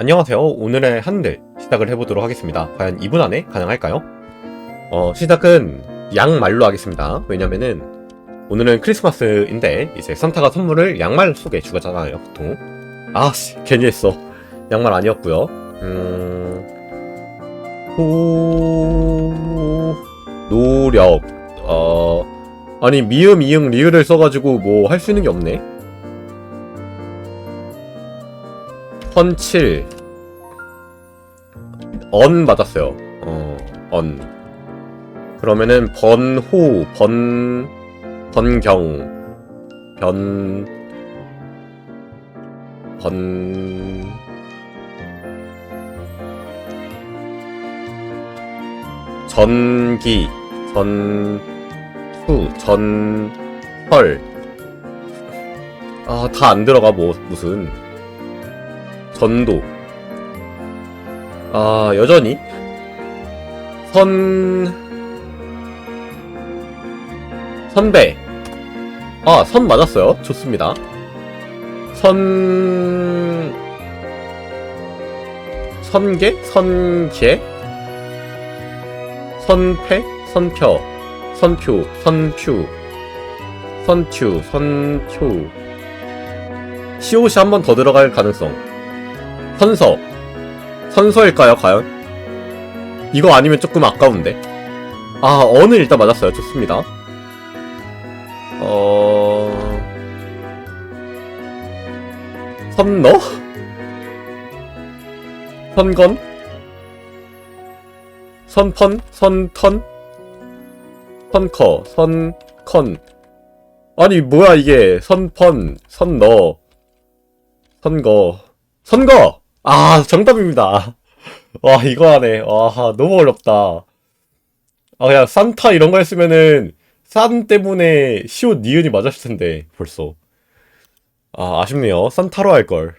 안녕하세요. 오늘의 한들 시작을 해보도록 하겠습니다. 과연 2분 안에 가능할까요? 어, 시작은 양말로 하겠습니다. 왜냐면은 오늘은 크리스마스인데 이제 산타가 선물을 양말 속에 주잖아요, 보통. 아, 씨, 괜히 했어. 양말 아니었고요. 음, 호, 노력, 어, 아니 미음, 이응, 리을을 써가지고 뭐 할 수 있는 게 없네. 헌칠 언 맞았어요. 어, 언. 그러면은 번호, 번, 번경, 변, 번, 전기, 전, 수, 전, 헐. 아, 다 안 들어가, 뭐, 무슨. 전도. 아, 여전히. 선, 선배. 아, 선 맞았어요. 좋습니다. 선, 선계? 선계? 선패? 선표. 선표. 선퓨. 선튜. 선표. 시옷이 한 번 더 들어갈 가능성. 선서. 선서일까요, 과연? 이거 아니면 조금 아까운데. 아, 어는 일단 맞았어요. 좋습니다. 어... 선너? 선건? 선펀? 선턴? 선커? 선컨? 아니, 뭐야, 이게. 선펀, 선너, 선거. 선거! 아, 정답입니다. 와, 이거 하네. 와, 너무 어렵다. 아, 그냥 산타 이런 거 했으면은, 산 때문에 시옷 니은이 맞았을 텐데, 벌써. 아, 아쉽네요. 산타로 할걸.